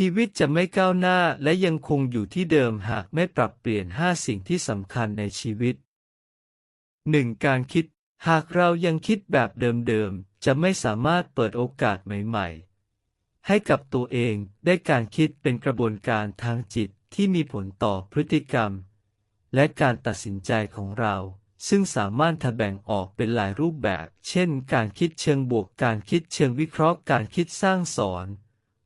ชีวิตจะไม่ก้าวหน้าและยังคงอยู่ที่เดิมหากไม่ปรับเปลี่ยน 5 สิ่งที่สำคัญในชีวิต 1. การคิด หากเรายังคิดแบบเดิมๆ จะไม่สามารถเปิดโอกาสใหม่ๆ ให้กับตัวเองได้การคิดเป็นกระบวนการทางจิตที่มีผลต่อพฤติกรรม และการตัดสินใจของเรา ซึ่งสามารถถแบ่งออกเป็นหลายรูปแบบ เช่น การคิดเชิงบวก การคิดเชิงวิเคราะห์ การคิดสร้างสรรค์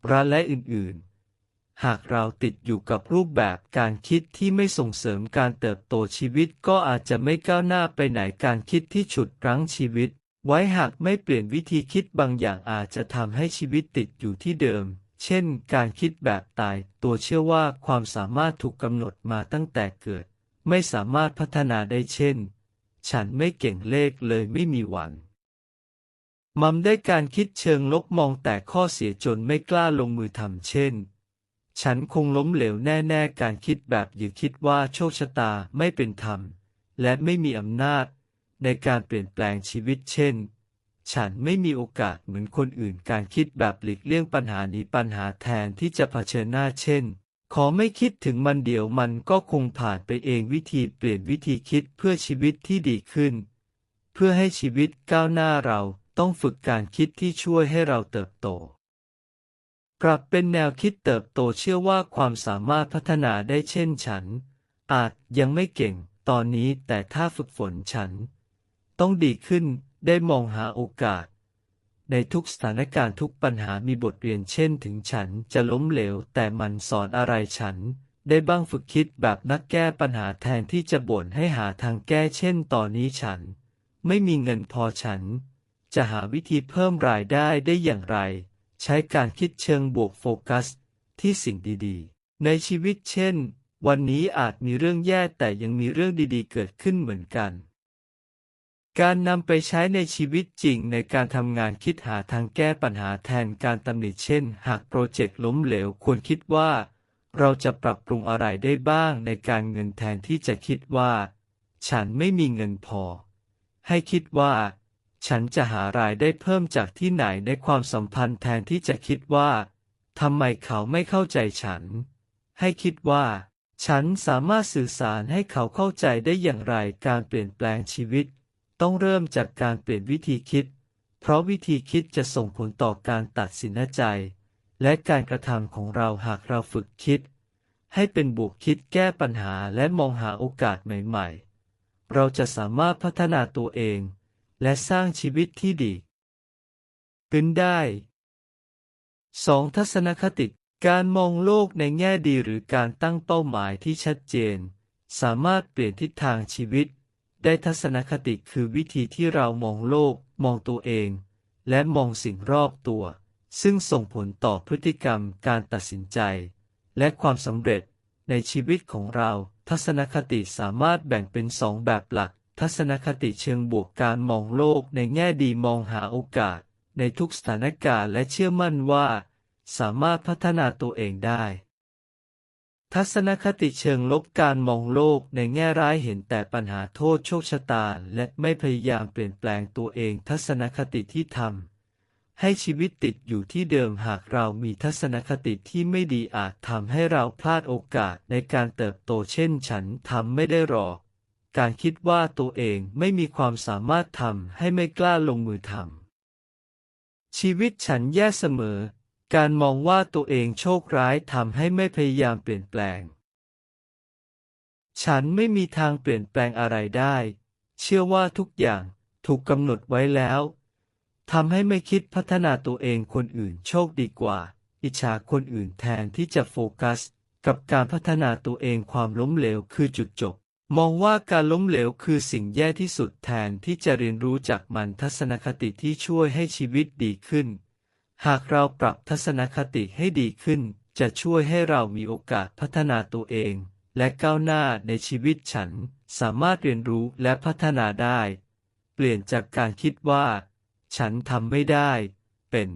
ระและอื่นๆ หากเราติดอยู่กับรูปแบบการคิดที่ไม่ส่งเสริมการเติบโตชีวิตก็อาจจะไม่ก้าวหน้าไปไหนการคิดที่ฉุดรั้งชีวิต ไว้หากไม่เปลี่ยนวิธีคิดบางอย่างอาจจะทำให้ชีวิตติดอยู่ที่เดิม เช่น การคิดแบบตาย ตัวเชื่อว่าความสามารถถูกกำหนดมาตั้งแต่เกิด ไม่สามารถพัฒนาได้เช่น ฉันไม่เก่งเลขเลยไม่มีหวัง มัมได้การคิดเชิงลบมองแต่ข้อเสียจนไม่กล้าลงมือทำเช่น ฉันคงล้มเหลวแน่ๆการคิดแบบหรือคิดว่าโชคชะตาไม่เป็นธรรม และไม่มีอำนาจ ในการเปลี่ยนแปลงชีวิตเช่น ฉันไม่มีโอกาสเหมือนคนอื่นการคิดแบบหลีกเลี่ยงปัญหาหนีปัญหาแทนที่จะเผชิญหน้าเช่น ขอไม่คิดถึงมันเดี๋ยวมันก็คงผ่านไปเองวิธีเปลี่ยนวิธีคิดเพื่อชีวิตที่ดีขึ้น เพื่อให้ชีวิตก้าวหน้าเรา ต้องฝึกการคิดที่ช่วยให้เราเติบโตปรับเป็นแนวคิดเติบโตเชื่อว่าความสามารถพัฒนาได้เช่นฉัน อาจยังไม่เก่งตอนนี้แต่ถ้าฝึกฝนฉัน ต้องดีขึ้นได้มองหาโอกาส ในทุกสถานการณ์ทุกปัญหามีบทเรียนเช่นถึงฉันจะล้มเหลว แต่มันสอนอะไรฉัน ได้บ้างฝึกคิดแบบนักแก้ปัญหาแทนที่จะบ่นให้หาทางแก้เช่นตอนนี้ฉัน ไม่มีเงินพอฉัน จะหาวิธีเพิ่มรายได้ได้อย่างไร ใช้การคิดเชิงบวกโฟกัส ที่สิ่งดีๆ ในชีวิตเช่น วันนี้อาจมีเรื่องแย่แต่ยังมีเรื่องดีๆ เกิดขึ้นเหมือนกัน การนำไปใช้ในชีวิตจริงในการทำงานคิดหาทางแก้ปัญหาแทนการตำหนิเช่น หากโปรเจกต์ล้มเหลวควรคิดว่า เราจะปรับปรุงอะไรได้บ้างในการเงินแทนที่จะคิดว่า ฉันไม่มีเงินพอ ให้คิดว่า ฉันจะหารายได้เพิ่มจากที่ไหนในความสัมพันธ์แทนที่จะคิดว่าทำไมเขาไม่เข้าใจฉัน ให้คิดว่า ฉันสามารถสื่อสารให้เขาเข้าใจได้อย่างไรการเปลี่ยนแปลงชีวิต ต้องเริ่มจากการเปลี่ยนวิธีคิด เพราะวิธีคิดจะส่งผลต่อการตัดสินใจ และการกระทำของเราหากเราฝึกคิด ให้เป็นบวกคิดแก้ปัญหาและมองหาโอกาสใหม่ ๆ เราจะสามารถพัฒนาตัวเอง และสร้างชีวิตที่ดีขึ้นได้ 2. ทัศนคติ การมองโลกในแง่ดีหรือการตั้งเป้าหมายที่ชัดเจน สามารถเปลี่ยนทิศทางชีวิต ได้ทัศนคติคือวิธีที่เรามองโลก มองตัวเอง และมองสิ่งรอบตัว ซึ่งส่งผลต่อพฤติกรรมการตัดสินใจ และความสำเร็จในชีวิตของเรา ทัศนคติสามารถแบ่งเป็นสองแบบหลัก ทัศนคติเชิงบวกการมองโลกในแง่ดีมองหาโอกาส ในทุกสถานการณ์และเชื่อมั่นว่า สามารถพัฒนาตัวเองได้ ทัศนคติเชิงลบการมองโลกในแง่ร้ายเห็นแต่ปัญหาโทษโชคชะตา และไม่พยายามเปลี่ยนแปลงตัวเองทัศนคติที่ทำให้ชีวิตติดอยู่ที่เดิมหากเรามีทัศนคติที่ไม่ดีอาจทำให้เราพลาดโอกาสในการเติบโตเช่นฉันทำไม่ได้หรอก การคิดว่าตัวเองไม่มีความสามารถทำให้ไม่กล้าลงมือทำชีวิตฉันแย่เสมอ การมองว่าตัวเองโชคร้ายทำให้ไม่พยายามเปลี่ยนแปลง ฉันไม่มีทางเปลี่ยนแปลงอะไรได้ เชื่อว่าทุกอย่างถูกกำหนดไว้แล้วทำให้ไม่คิดพัฒนาตัวเองคนอื่นโชคดีกว่า อิจฉาคนอื่นแทนที่จะโฟกัส กับการพัฒนาตัวเองความล้มเหลวคือจุดจบ มองว่าการล้มเหลวคือสิ่งแย่ที่สุดแทนที่จะเรียนรู้จากมันทัศนคติที่ช่วยให้ชีวิตดีขึ้น หากเราปรับทัศนคติให้ดีขึ้น จะช่วยให้เรามีโอกาสพัฒนาตัวเอง และก้าวหน้าในชีวิตฉัน สามารถเรียนรู้และพัฒนาได้ เปลี่ยนจากการคิดว่า ฉันทำไม่ได้ เป็น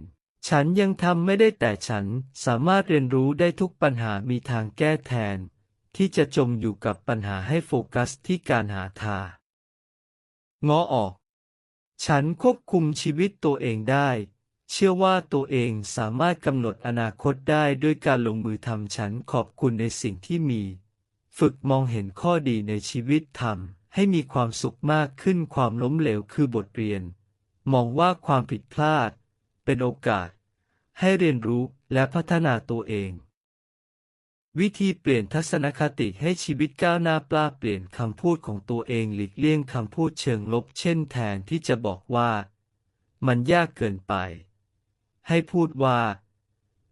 ฉันยังทำไม่ได้แต่ฉันสามารถเรียนรู้ได้ทุกปัญหามีทางแก้แทน ที่จะจมอยู่กับปัญหาให้โฟกัสที่การหาทางอออก ฉันควบคุมชีวิตตัวเองได้ เชื่อว่าตัวเองสามารถกำหนดอนาคตได้ด้วยการลงมือทำฉันขอบคุณในสิ่งที่มี ฝึกมองเห็นข้อดีในชีวิตทำให้มีความสุขมากขึ้นความล้มเหลวคือบทเรียน มองว่าความผิดพลาด เป็นโอกาส ให้เรียนรู้และพัฒนาตัวเอง วิธีเปลี่ยนทัศนคติให้ชีวิตก้าวหน้าปลาเปลี่ยนคำพูดของตัวเองหลีกเลี่ยงคำพูดเชิงลบเช่นแทนที่จะบอกว่า มันยากเกินไป ให้พูดว่า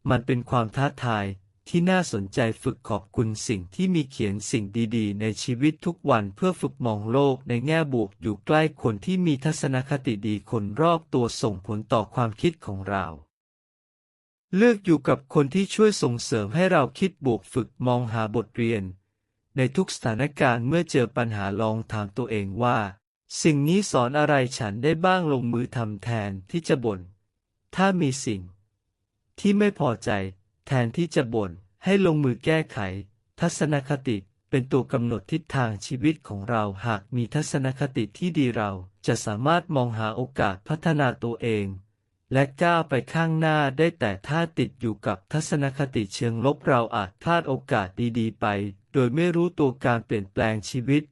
มันเป็นความท้าทายที่น่าสนใจฝึกขอบคุณสิ่งที่มีเขียนสิ่งดีๆ ในชีวิตทุกวันเพื่อฝึกมองโลกในแง่บวกอยู่ใกล้คนที่มีทัศนคติดีคนรอบตัวส่งผลต่อความคิดของเรา เลือกอยู่กับคนที่ช่วยส่งเสริมให้เราคิดบวกฝึกมองหาบทเรียน ในทุกสถานการณ์เมื่อเจอปัญหาลองถามตัวเองว่า สิ่งนี้สอนอะไรฉันได้บ้างลงมือทำแทนที่จะบ่น ถ้ามีสิ่ง ที่ไม่พอใจ แทนที่จะบ่นให้ลงมือแก้ไข ทัศนคติเป็นตัวกำหนดทิศทางชีวิตของเราหากมีทัศนคติที่ดีเราจะสามารถมองหาโอกาสพัฒนาตัวเอง และก้าวไปข้างหน้าได้แต่ถ้าติดอยู่กับทัศนคติเชิงลบเราอาจพลาดโอกาสดีๆ ไป โดยไม่รู้ตัวการเปลี่ยนแปลงชีวิต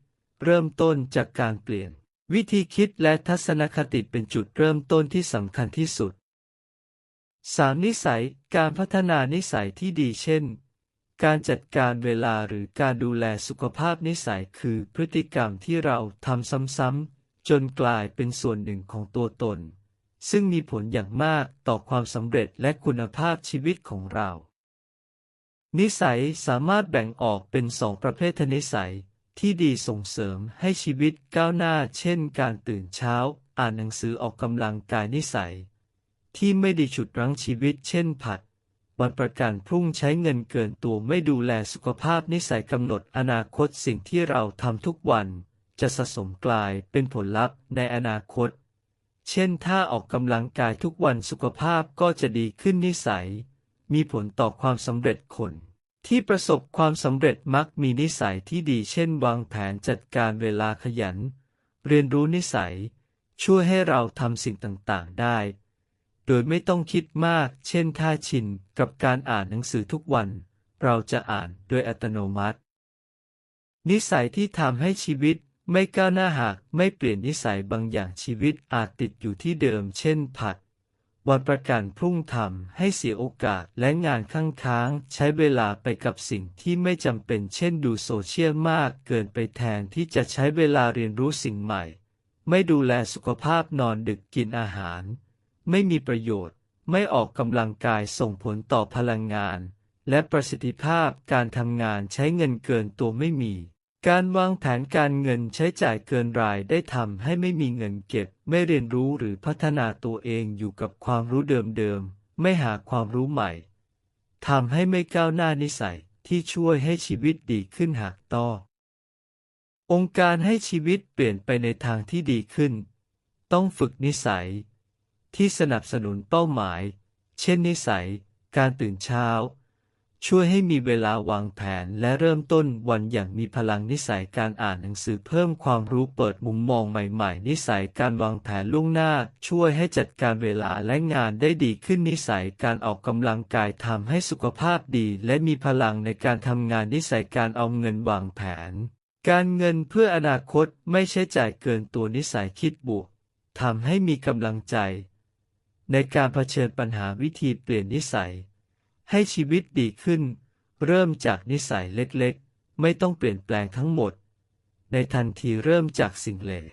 เริ่มต้นจากการเปลี่ยน วิธีคิดและทัศนคติเป็นจุดเริ่มต้นที่สำคัญที่สุด 3. นิสัยการพัฒนานิสัยที่ดีเช่น การจัดการเวลาหรือการดูแลสุขภาพนิสัยคือพฤติกรรมที่เราทำซ้ำๆจนกลายเป็นส่วนหนึ่งของตัวตน ซึ่งมีผลอย่างมากต่อความสำเร็จและคุณภาพชีวิตของเรา นิสัยสามารถแบ่งออกเป็นสองประเภทนิสัย ที่ดีส่งเสริมให้ชีวิตก้าวหน้า เช่น การตื่นเช้า อ่านหนังสือออกกำลังกายนิสัย ที่ไม่ดีฉุดรั้งชีวิต เช่น ผัดวันประกันพรุ่งใช้เงินเกินตัวไม่ดูแลสุขภาพนิสัยกำหนดอนาคตสิ่งที่เราทำทุกวัน จะสะสมกลายเป็นผลลัพธ์ในอนาคต เช่นถ้าออกกำลังกายทุกวันสุขภาพก็จะดีขึ้นนิสัย มีผลต่อความสำเร็จคนที่ประสบความสำเร็จมักมีนิสัยที่ดีเช่นวางแผนจัดการเวลาขยัน เรียนรู้นิสัย ช่วยให้เราทำสิ่งต่าง ๆ ได้ โดยไม่ต้องคิดมาก เช่นถ้าชินกับการอ่านหนังสือทุกวัน เราจะอ่านโดยอัตโนมัติ นิสัยที่ทำให้ชีวิต ไม่ก้าวหน้าหากไม่เปลี่ยนนิสัยบางอย่างชีวิตอาจติดอยู่ที่เดิมเช่นผัด วันประกันพรุ่งทำให้เสียโอกาสและงานข้างค้าง ใช้เวลาไปกับสิ่งที่ไม่จำเป็นเช่นดูโซเชียลมากเกินไปแทนที่จะใช้เวลาเรียนรู้สิ่งใหม่ ไม่ดูแลสุขภาพนอนดึกกินอาหาร ไม่มีประโยชน์ ไม่ออกกำลังกายส่งผลต่อพลังงาน และประสิทธิภาพการทำงานใช้เงินเกินตัวไม่มี การวางแผนการเงินใช้จ่ายเกินรายได้ทำให้ไม่มีเงินเก็บ ไม่เรียนรู้หรือพัฒนาตัวเองอยู่กับความรู้เดิมๆ ไม่หาความรู้ใหม่ทำให้ไม่ก้าวหน้านิสัยที่ช่วยให้ชีวิตดีขึ้นหากต่อ องค์การให้ชีวิตเปลี่ยนไปในทางที่ดีขึ้น ต้องฝึกนิสัย ที่สนับสนุนเป้าหมาย เช่นนิสัย การตื่นเช้า ช่วยให้มีเวลาวางแผนและเริ่มต้นวันอย่างมีพลังนิสัยการอ่านหนังสือเพิ่มความรู้เปิดมุมมองใหม่ๆ นิสัยการวางแผนล่วงหน้า ช่วยให้จัดการเวลาและงานได้ดีขึ้นนิสัยการออกกำลังกายทำให้สุขภาพดี และมีพลังในการทำงานนิสัยการเอาเงินวางแผน การเงินเพื่ออนาคตไม่ใช้จ่ายเกินตัวนิสัยคิดบวกทำให้มีกำลังใจ ในการเผชิญปัญหาวิธีเปลี่ยนนิสัย ให้ชีวิตดีขึ้น เริ่มจากนิสัยเล็กๆ ไม่ต้องเปลี่ยนแปลงทั้งหมด ในทันทีเริ่มจากสิ่งเล็ก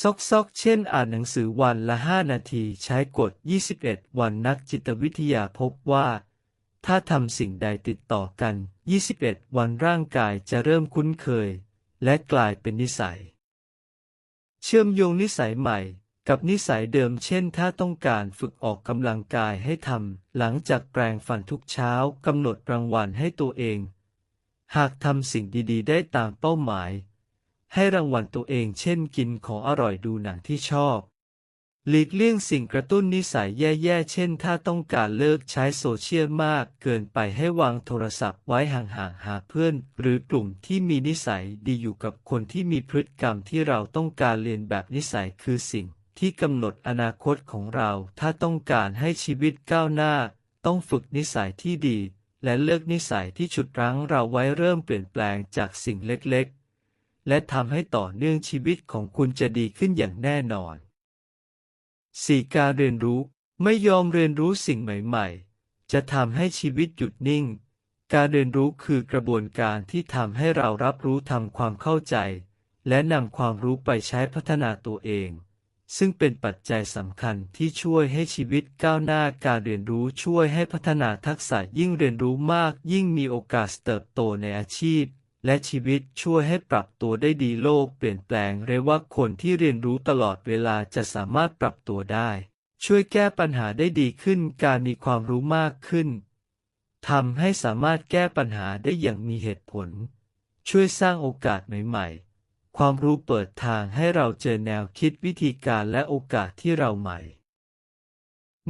ซอกซอกเช่นอ่านหนังสือวันละ 5 นาทีใช้กฎ 21 วันนักจิตวิทยาพบว่า ถ้าทำสิ่งใดติดต่อกัน 21 วันร่างกายจะเริ่มคุ้นเคย และกลายเป็นนิสัย เชื่อมโยงนิสัยใหม่ กับนิสัยเดิมเช่นถ้าต้องการฝึกออกกำลังกายให้ทำหลังจากแปรงฟันทุกเช้ากำหนดรางวัลให้ตัวเอง หากทำสิ่งดีๆ ได้ตามเป้าหมาย ให้รางวัลตัวเองเช่นกินของอร่อยดูหนังที่ชอบ หลีกเลี่ยงสิ่งกระตุ้นนิสัยแย่ๆ เช่น ถ้าต้องการเลิกใช้โซเชียลมากเกินไปให้วางโทรศัพท์ไว้ห่างๆหาเพื่อน หรือกลุ่มที่มีนิสัยดีอยู่กับคนที่มีพฤติกรรมที่เราต้องการเรียนแบบนิสัยคือสิ่ง ที่กำหนดอนาคตของเรา ถ้าต้องการให้ชีวิตก้าวหน้า ต้องฝึกนิสัยที่ดี และเลิกนิสัยที่ฉุดรั้งเราไว้เริ่มเปลี่ยนแปลงจากสิ่งเล็กๆ และทำให้ต่อเนื่องชีวิตของคุณจะดีขึ้นอย่างแน่นอน 4. การเรียนรู้ไม่ยอมเรียนรู้สิ่งใหม่ ๆ จะทำให้ชีวิตหยุดนิ่ง การเรียนรู้คือกระบวนการที่ทำให้เรารับรู้ทำความเข้าใจ และนำความรู้ไปใช้พัฒนาตัวเอง ซึ่งเป็นปัจจัยสำคัญที่ช่วยให้ชีวิตก้าวหน้าการเรียนรู้ช่วยให้พัฒนาทักษะยิ่งเรียนรู้มาก ยิ่งมีโอกาสเติบโตในอาชีพ และชีวิตช่วยให้ปรับตัวได้ดีโลกเปลี่ยนแปลงเรียกว่าคนที่เรียนรู้ตลอดเวลาจะสามารถปรับตัวได้ ช่วยแก้ปัญหาได้ดีขึ้นการมีความรู้มากขึ้นทำให้สามารถแก้ปัญหาได้อย่างมีเหตุผล ช่วยสร้างโอกาสใหม่ๆ ความรู้เปิดทางให้เราเจอแนวคิดวิธีการและโอกาสที่เราใหม่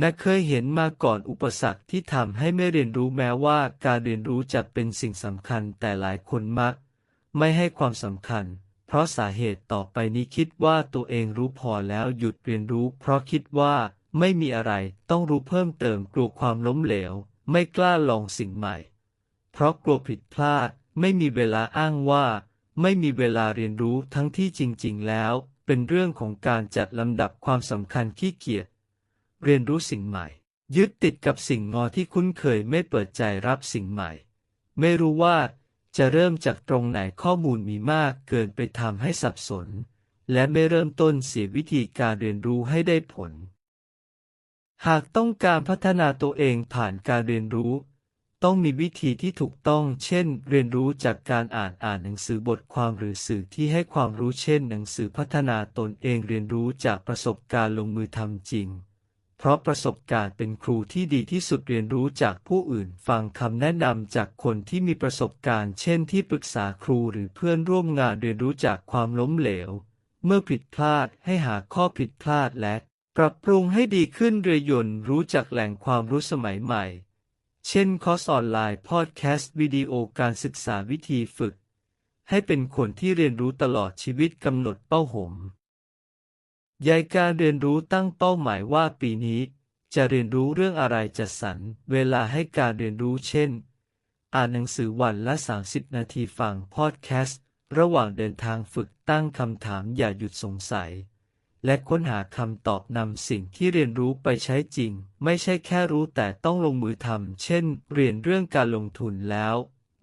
นักเคยเห็นมาก่อนอุปสรรคที่ทำให้ไม่เรียนรู้แม้ว่าการเรียนรู้จะเป็นสิ่งสำคัญแต่หลายคนมัก ไม่ให้ความสำคัญ เพราะสาเหตุต่อไปนี้คิดว่าตัวเองรู้พอแล้วหยุดเรียนรู้ เพราะคิดว่าไม่มีอะไรต้องรู้เพิ่มเติมกลัวความล้มเหลว ไม่กล้าลองสิ่งใหม่ เพราะกลัวผิดพลาดไม่มีเวลาอ้างว่า ไม่มีเวลาเรียนรู้ทั้งที่จริง ๆ แล้ว เป็นเรื่องของการจัดลำดับความสำคัญขี้เกียจเรียนรู้สิ่งใหม่ ยึดติดกับสิ่งงอที่คุ้นเคยไม่เปิดใจรับสิ่งใหม่ ไม่รู้ว่าจะเริ่มจากตรงไหนข้อมูลมีมากเกินไปทำให้สับสน และไม่เริ่มต้นเสียวิธีการเรียนรู้ให้ได้ผล หากต้องการพัฒนาตัวเองผ่านการเรียนรู้ ต้องมีวิธีที่ถูกต้อง เช่น เรียนรู้จากการอ่านอ่านหนังสือบทความหรือสื่อที่ให้ความรู้เช่น หนังสือพัฒนาตนเองเรียนรู้จากประสบการณ์ลงมือทำจริง เพราะประสบการณ์เป็นครูที่ดีที่สุดเรียนรู้จากผู้อื่น ฟังคำแนะนำจากคนที่มีประสบการณ์ เช่น ที่ปรึกษาครูหรือเพื่อนร่วมงานเรียนรู้จากความล้มเหลว เมื่อผิดพลาดให้หาข้อผิดพลาดและ ปรับปรุงให้ดีขึ้นเรือยนต์รู้จักแหล่งความรู้สมัยใหม่ เช่นคอร์สออนไลน์พอดแคสต์วิดีโอการศึกษาวิธีฝึก ให้เป็นคนที่เรียนรู้ตลอดชีวิตกำหนดเป้าหมยายการเรียนรู้ตั้งเป้าหมายว่าปีนี้ จะเรียนรู้เรื่องอะไรจะสรรเวลาให้การเรียนรู้เช่น อ่านหนังสือวันละ 30 นาทีฟังพอดแคสต์ ระหว่างเดินทางฝึกตั้งคำถามอย่าหยุดสงสัย และค้นหาคำตอบนำสิ่งที่เรียนรู้ไปใช้จริง ไม่ใช่แค่รู้แต่ต้องลงมือทำเช่น เรียนเรื่องการลงทุนแล้ว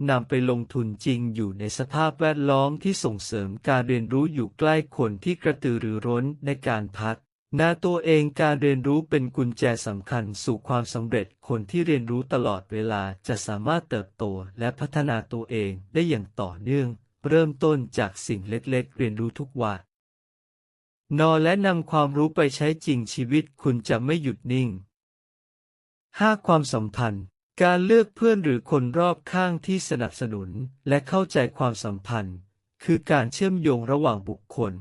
นำไปลงทุนจริงอยู่ในสภาพแวดล้อมที่ส่งเสริมการเรียนรู้อยู่ใกล้คนที่กระตือรือร้นในการพัฒนาตัวเองการเรียนรู้เป็นกุญแจสำคัญสู่ความสำเร็จคนที่เรียนรู้ตลอดเวลาจะสามารถเติบโตและพัฒนาตัวเองได้อย่างต่อเนื่อง เริ่มต้นจากสิ่งเล็กๆ เรียนรู้ทุกวัน นอนและนำความรู้ไปใช้จริงชีวิตคุณจะไม่หยุดนิ่ง 5. ความสัมพันธ์ การเลือกเพื่อนหรือคนรอบข้างที่สนับสนุนและเข้าใจความสัมพันธ์ คือการเชื่อมโยงระหว่างบุคคล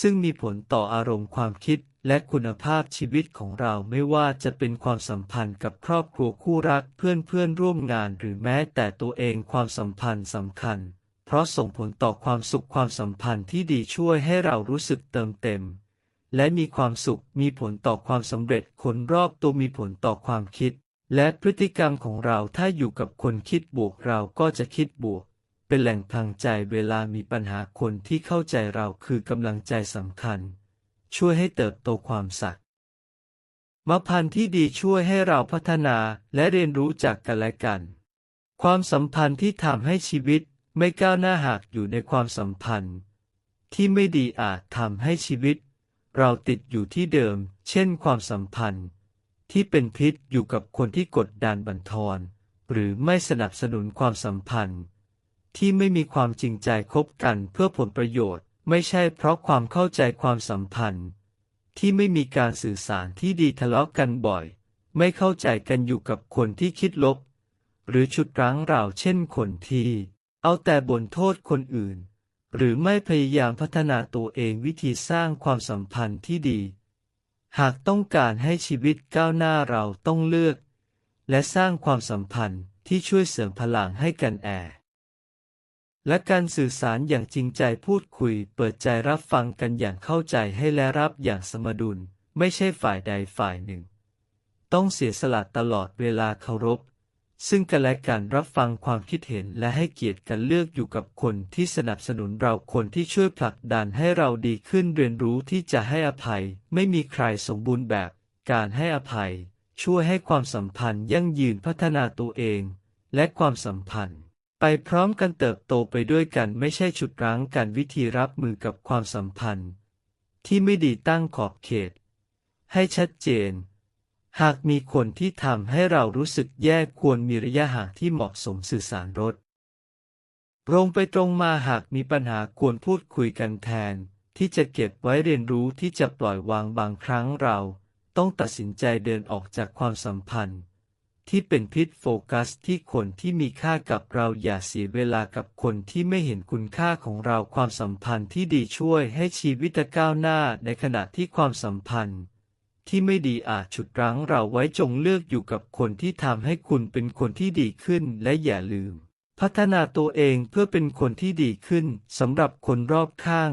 ซึ่งมีผลต่ออารมณ์ความคิดและคุณภาพชีวิตของเราไม่ว่าจะเป็นความสัมพันธ์กับครอบครัวคู่รักเพื่อนเพื่อนร่วมงานหรือแม้แต่ตัวเองความสัมพันธ์สำคัญ เพราะส่งผลต่อความสุขความสัมพันธ์ที่ดีช่วยให้เรารู้สึกเติมเต็ม และมีความสุขมีผลต่อความสำเร็จคนรอบตัวมีผลต่อความคิด และพฤติกรรมของเราถ้าอยู่กับคนคิดบวกเราก็จะคิดบวก เป็นแหล่งพลังใจเวลามีปัญหาคนที่เข้าใจเราคือกำลังใจสำคัญ ช่วยให้เติบโตความสักมพันธ์ที่ดีช่วยให้เราพัฒนาและเรียนรู้จากกันและกัน ความสัมพันธ์ที่ทำให้ชีวิต ไม่ก้าวหน้าหากอยู่ในความสัมพันธ์ ที่ไม่ดีอาจทำให้ชีวิต เราติดอยู่ที่เดิม เช่นความสัมพันธ์ ที่เป็นพิษอยู่กับคนที่กดดันบันทอนหรือไม่สนับสนุนความสัมพันธ์ ที่ไม่มีความจริงใจคบกันเพื่อผลประโยชน์ ไม่ใช่เพราะความเข้าใจความสัมพันธ์ ที่ไม่มีการสื่อสารที่ดีทะเลาะกันบ่อย ไม่เข้าใจกันอยู่กับคนที่คิดลบ หรือชุดรั้งเราเช่นคนที่ เอาแต่บ่นโทษคนอื่น หรือไม่พยายามพัฒนาตัวเองวิธีสร้างความสัมพันธ์ที่ดี หากต้องการให้ชีวิตก้าวหน้าเราต้องเลือก และสร้างความสัมพันธ์ที่ช่วยเสริมพลังให้กันแอและการสื่อสารอย่างจริงใจพูดคุย เปิดใจรับฟังกันอย่างเข้าใจให้และรับอย่างสมดุล ไม่ใช่ฝ่ายใดฝ่ายหนึ่ง ต้องเสียสละตลอดเวลาเคารพ ซึ่งกันและกันรับฟังความคิดเห็นและให้เกียรติกันเลือกอยู่กับคนที่สนับสนุนเราคนที่ช่วยผลักดันให้เราดีขึ้นเรียนรู้ที่จะให้อภัย ไม่มีใครสมบูรณ์แบบ การให้อภัย ช่วยให้ความสัมพันธ์ยั่งยืนพัฒนาตัวเอง และความสัมพันธ์ ไปพร้อมกันเติบโตไปด้วยกันไม่ใช่ฉุดรั้งกันวิธีรับมือกับความสัมพันธ์ ที่ไม่ดีตั้งขอบเขต ให้ชัดเจน หากมีคนที่ทำให้เรารู้สึกแย่ควรมีระยะห่างที่เหมาะสมสื่อสารรถตรงไปตรงมาหากมีปัญหาควรพูดคุยกันแทน ที่จะเก็บไว้เรียนรู้ที่จะปล่อยวางบางครั้งเรา ต้องตัดสินใจเดินออกจากความสัมพันธ์ ที่เป็นพิษโฟกัสที่คนที่มีค่ากับเราอย่าเสียเวลากับคนที่ไม่เห็นคุณค่าของเราความสัมพันธ์ที่ดีช่วยให้ชีวิตก้าวหน้าในขณะที่ความสัมพันธ์ ที่ไม่ดีอาจฉุดรั้งเราไว้จงเลือกอยู่กับคนที่ทำให้คุณเป็นคนที่ดีขึ้นและอย่าลืม พัฒนาตัวเองเพื่อเป็นคนที่ดีขึ้นสำหรับคนรอบข้าง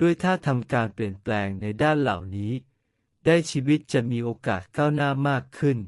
ด้วยถ้าทำการเปลี่ยนแปลงในด้านเหล่านี้ ได้ชีวิตจะมีโอกาสก้าวหน้ามากขึ้น